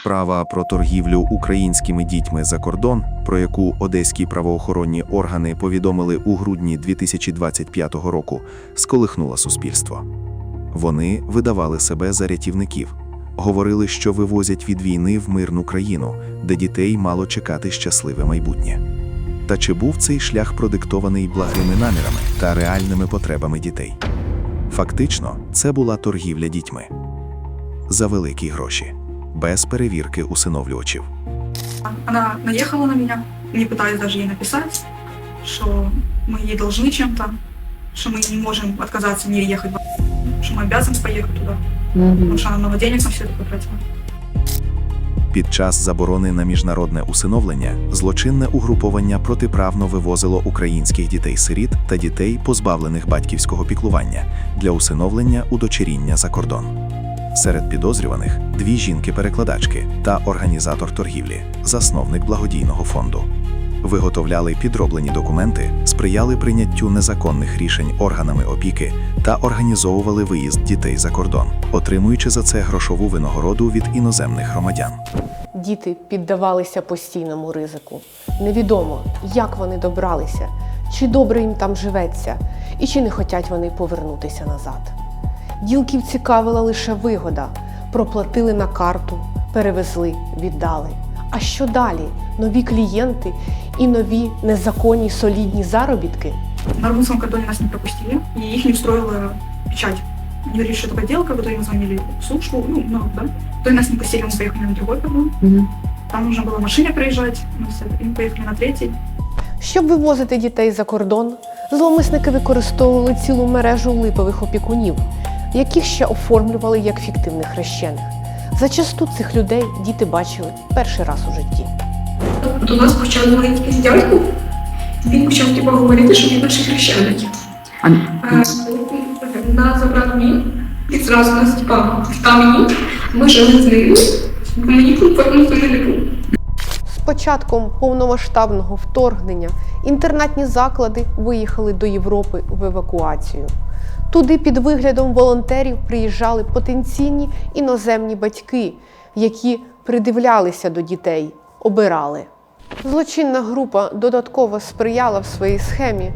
Справа про торгівлю українськими дітьми за кордон, про яку одеські правоохоронні органи повідомили у грудні 2025 року, сколихнула суспільство. Вони видавали себе за рятівників, говорили, що вивозять від війни в мирну країну, де дітей мало чекати щасливе майбутнє. Та чи був цей шлях продиктований благими намірами та реальними потребами дітей? Фактично, це була торгівля дітьми за великі гроші, без перевірки усиновлювачів. Она наехала на меня, не пытаясь даже ей написать, что мы ей должны чем-то, что мы не можем отказаться не ехать, в что мы обязаны поехать туда, потому что она много денег на все это потратила. Під час заборони на міжнародне усиновлення злочинне угруповання протиправно вивозило українських дітей-сиріт та дітей, позбавлених батьківського піклування, для усиновлення удочеріння за кордон. Серед підозрюваних дві жінки-перекладачки та організатор торгівлі, засновник благодійного фонду. Виготовляли підроблені документи, сприяли прийняттю незаконних рішень органами опіки та організовували виїзд дітей за кордон, отримуючи за це грошову винагороду від іноземних громадян. Діти піддавалися постійному ризику. Невідомо, як вони добралися, чи добре їм там живеться, і чи не хочуть вони повернутися назад. Ділків цікавила лише вигода. Проплатили на карту, перевезли, віддали. А що далі? Нові клієнти і нові незаконні солідні заробітки? На румынском кордоне нас не пропустили, и их не устроила печать. Они говорили, что это подделка, в итоге мы звонили в службу, ну, ну, да. В итоге нас не пустили, мы поехали на другой кордон. Там нужно было в машине проезжать, мы с этой- и мы поехали на третий. Щоб вивозити дітей за кордон, зловмисники використовували цілу мережу липових опікунів, яких ще оформлювали як фіктивних хрещених. Зачасту цих людей діти бачили перший раз у житті. У нас почав говорити дядьку, він почав типу, говорити, що він перший хрещений. А, На забрав мені і зразу нас типа мені, ми жили з ним, мені комфортно в не було. З початком повномасштабного вторгнення інтернатні заклади виїхали до Європи в евакуацію. Туди під виглядом волонтерів приїжджали потенційні іноземні батьки, які придивлялися до дітей, обирали. Злочинна група додатково сприяла в своїй схемі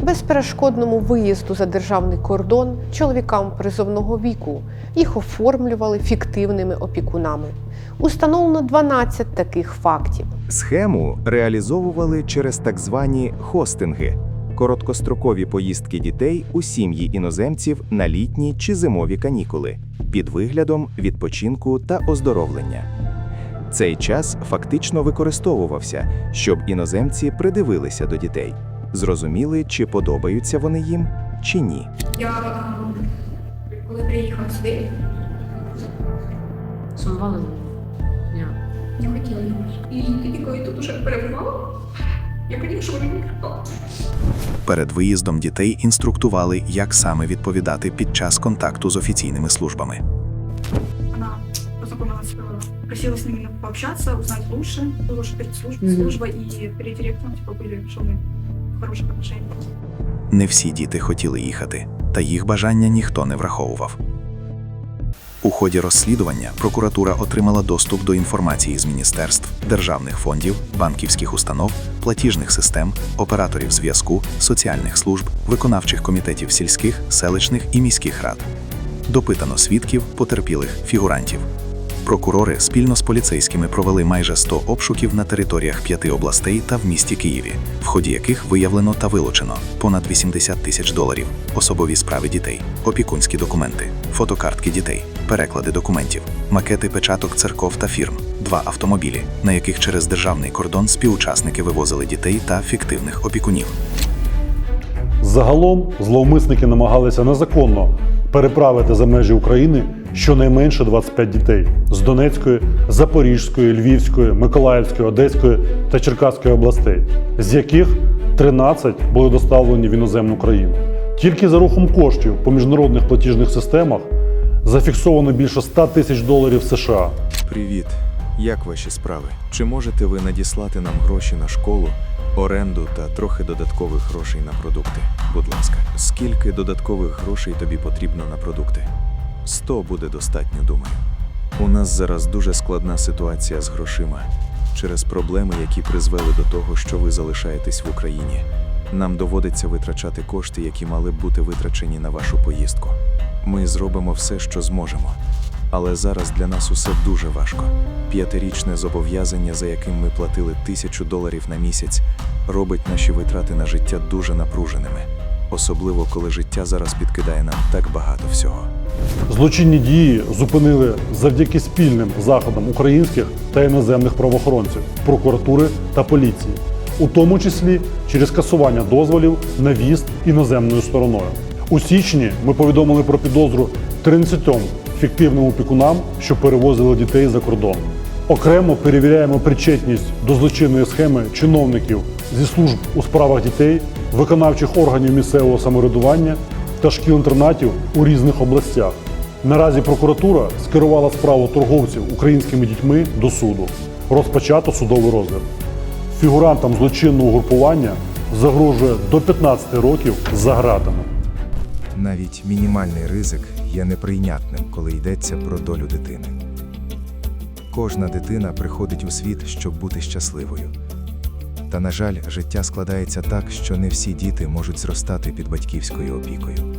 безперешкодному виїзду за державний кордон чоловікам призовного віку. Їх оформлювали фіктивними опікунами. Установлено 12 таких фактів. Схему реалізовували через так звані хостинги короткострокові поїздки дітей у сім'ї іноземців на літні чи зимові канікули під виглядом відпочинку та оздоровлення. Цей час фактично використовувався, щоб іноземці придивилися до дітей, зрозуміли, чи подобаються вони їм чи ні. Я коли приїхала сюди? Ні. не хотіла його. І тоді, коли тут уже перебувала, я хотіла, щоб він не Перед виїздом дітей інструктували, як саме відповідати під час контакту з офіційними службами. Она познакомилась, э, просила с ними пообщаться, узнать лучше, было, что перед службой, Мгм. служба и перед директором типа, были, что мы в хороших отношениях. Не всі діти хотіли їхати, та їх бажання ніхто не враховував. У ході розслідування прокуратура отримала доступ до інформації з міністерств, державних фондів, банківських установ, платіжних систем, операторів зв'язку, соціальних служб, виконавчих комітетів сільських, селищних і міських рад. Допитано свідків, потерпілих, фігурантів. Прокурори спільно з поліцейськими провели майже 100 обшуків на територіях п'яти областей та в місті Києві, в ході яких виявлено та вилучено понад 80 тисяч доларів, особові справи дітей, опікунські документи, фотокартки дітей, переклади документів, макети печаток церков та фірм, два автомобілі, на яких через державний кордон співучасники вивозили дітей та фіктивних опікунів. Загалом зловмисники намагалися незаконно переправити за межі України щонайменше 25 дітей з Донецької, Запорізької, Львівської, Миколаївської, Одеської та Черкаської областей, з яких 13 були доставлені в іноземну країну. Тільки за рухом коштів по міжнародних платіжних системах зафіксовано більше 100 тисяч доларів США. Привіт! Як ваші справи? Чи можете ви надіслати нам гроші на школу, оренду та трохи додаткових грошей на продукти? Будь ласка, скільки додаткових грошей тобі потрібно на продукти? 100 буде достатньо, думаю. У нас зараз дуже складна ситуація з грошима через проблеми, які призвели до того, що ви залишаєтесь в Україні. Нам доводиться витрачати кошти, які мали б бути витрачені на вашу поїздку. Ми зробимо все, що зможемо. Але зараз для нас усе дуже важко. П'ятирічне зобов'язання, за яким ми платили тисячу доларів на місяць, робить наші витрати на життя дуже напруженими, особливо коли життя зараз підкидає нам так багато всього. Злочинні дії зупинили завдяки спільним заходам українських та іноземних правоохоронців, прокуратури та поліції, у тому числі через касування дозволів на в'їзд іноземною стороною. У січні ми повідомили про підозру 13 фіктивним опікунам, що перевозили дітей за кордон. Окремо перевіряємо причетність до злочинної схеми чиновників зі служб у справах дітей, виконавчих органів місцевого самоврядування та шкіл-інтернатів у різних областях. Наразі прокуратура скерувала справу торговців українськими дітьми до суду. Розпочато судовий розгляд. Фігурантам злочинного групування загрожує до 15 років за ґратами. Навіть мінімальний ризик є неприйнятним, коли йдеться про долю дитини. Кожна дитина приходить у світ, щоб бути щасливою. Та, на жаль, життя складається так, що не всі діти можуть зростати під батьківською опікою.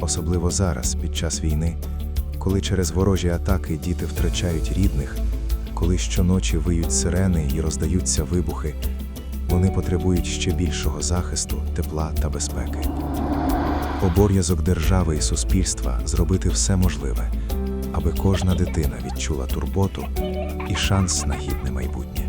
Особливо зараз, під час війни, коли через ворожі атаки діти втрачають рідних, коли щоночі виють сирени і роздаються вибухи, вони потребують ще більшого захисту, тепла та безпеки. Обов'язок держави і суспільства зробити все можливе, аби кожна дитина відчула турботу і шанс на гідне майбутнє.